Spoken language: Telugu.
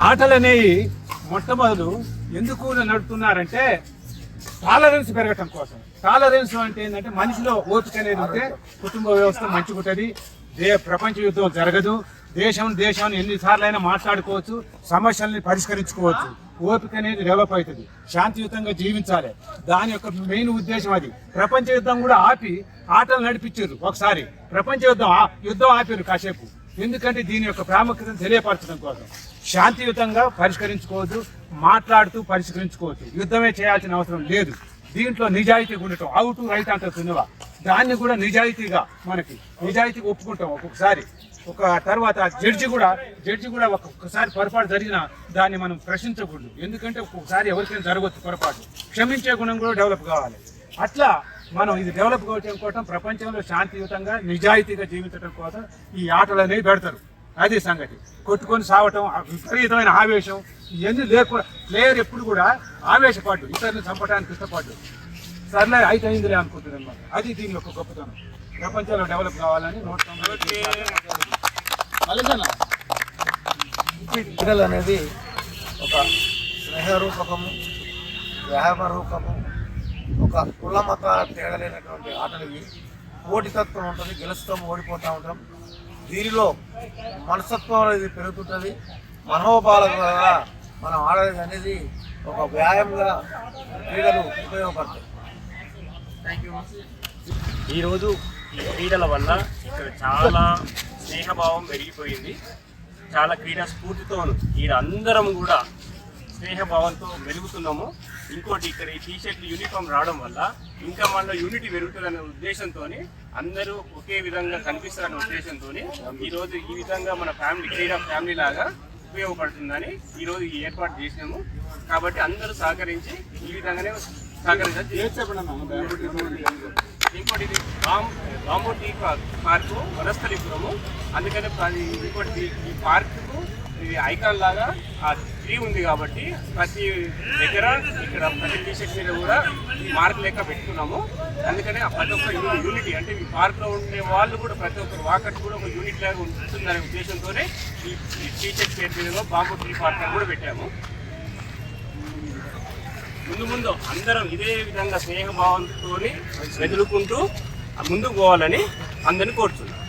ఆటలు అనేవి మొట్టమొదలు ఎందుకు నడుపుతున్నారంటే టాలరెన్స్ పెరగటం కోసం. టాలరెన్స్ అంటే ఏంటంటే మనిషిలో ఓపిక అనేది ఉంటే కుటుంబ వ్యవస్థ మంచిగుంటుంది. దే ప్రపంచ యుద్ధం జరగదు. దేశం దేశాన్ని ఎన్నిసార్లు అయినా మాట్లాడుకోవచ్చు సమస్యల్ని పరిష్కరించుకోవచ్చు. ఓపిక అనేది డెవలప్ అవుతుంది. శాంతియుతంగా జీవించాలి. దాని యొక్క మెయిన్ ఉద్దేశం అది. ప్రపంచ యుద్ధం కూడా ఆపి ఆటలు నడిపించారు ఒకసారి. ప్రపంచ యుద్ధం ఆ- యుద్ధం ఆపారు కాసేపు. ఎందుకంటే దీని యొక్క ప్రాముఖ్యతను తెలియపరచడం కోసం. శాంతియుతంగా పరిష్కరించుకోవద్దు మాట్లాడుతూ పరిష్కరించుకోవచ్చు యుద్ధమే చేయాల్సిన అవసరం లేదు. దీంట్లో నిజాయితీ ఉండటం అవుట్ రైట్ అంటారు సినిమా దాన్ని కూడా నిజాయితీగా మనకి నిజాయితీగా ఒప్పుకుంటాం ఒక్కొక్కసారి. ఒక తర్వాత జడ్జి కూడా జడ్జి కూడా ఒక్కొక్కసారి పొరపాటు జరిగినా దాన్ని మనం ప్రశ్నించకూడదు. ఎందుకంటే ఒక్కొక్కసారి ఎవరికైనా జరగవచ్చు పొరపాటు. క్షమించే గుణం కూడా డెవలప్ కావాలి. అట్లా మనం ఇది డెవలప్ కావటం కోసం ప్రపంచంలో శాంతియుతంగా నిజాయితీగా జీవించడం కోసం ఈ ఆటలు అనేవి పెడతారు. అది సంగతి. కొట్టుకొని సావటం విపరీతమైన ఆవేశం ఇవన్నీ లేకుండా ప్లేయర్ ఎప్పుడు కూడా ఆవేశపాటు ఇతరుని చంపడానికి ఇష్టపాటు సర్లే అయితే అయిందిలే అనుకుంటుంది అనమాట అది దీని యొక్క గొప్పతనం. ప్రపంచంలో డెవలప్ కావాలని నూట తొంభై క్రీడలు అనేది ఒక స్నేహ రూపకము వ్యాయామ రూపము ఒక కుల మత తేడలేనటువంటి ఆటలు ఇవి పోటీతత్వం ఉంటుంది గెలుస్తాం ఓడిపోతూ ఉంటాం. దీనిలో మనస్తత్వం అనేది పెరుగుతుంటుంది. మనోభావాల ద్వారా మనం ఆడేది అనేది ఒక వ్యాయామంగా క్రీడలు ఉపయోగపడతాయి. ఈరోజు ఈ క్రీడల వల్ల ఇక్కడ చాలా స్నేహభావం పెరిగిపోయింది. చాలా క్రీడా స్ఫూర్తితోను ఈడ అందరం కూడా స్నేహభావంతో మెలుగుతున్నాము. ఇంకోటి ఇక్కడ ఈ టీషర్ట్లు యూనిఫామ్ రావడం వల్ల ఇంకా మనలో యూనిటీ పెరుగుతుందనే ఉద్దేశంతో అందరూ ఒకే విధంగా కనిపిస్తారనే ఉద్దేశంతో ఈరోజు ఈ విధంగా మన ఫ్యామిలీ క్రీడా ఫ్యామిలీ లాగా ఉపయోగపడుతుందని ఈరోజు ఈ ఏర్పాటు చేసినాము. కాబట్టి అందరూ సహకరించి ఈ విధంగానే సహకరించారు ఇంకోటి ఇది టీ పార్క్ పార్కు వనస్థలిపురము. అందుకని ఇంకోటి ఈ- ఈ పార్కుకు ఇది ఐకాన్ లాగా ఆ ట్రీ ఉంది కాబట్టి ప్రతి దగ్గర ఇక్కడ ప్రతి టీషర్ట్ మీద కూడా మార్క్ లెక్క పెట్టుకున్నాము. అందుకనే ప్రతి ఒక్క యూనిటీ అంటే ఈ పార్క్లో ఉండే వాళ్ళు కూడా ప్రతి ఒక్కరు వాకట్ కూడా ఒక యూనిట్ లాగా ఉంటుందనే ఉద్దేశంతోనే ఈ టీషర్ట్ పేరు మీద బాబు ట్రీ పార్క్ అని కూడా పెట్టాము. ముందు ముందు అందరం ఇదే విధంగా స్నేహభావంతో వెదులుకుంటూ ముందుకు పోవాలని అందరిని కోరుతున్నాను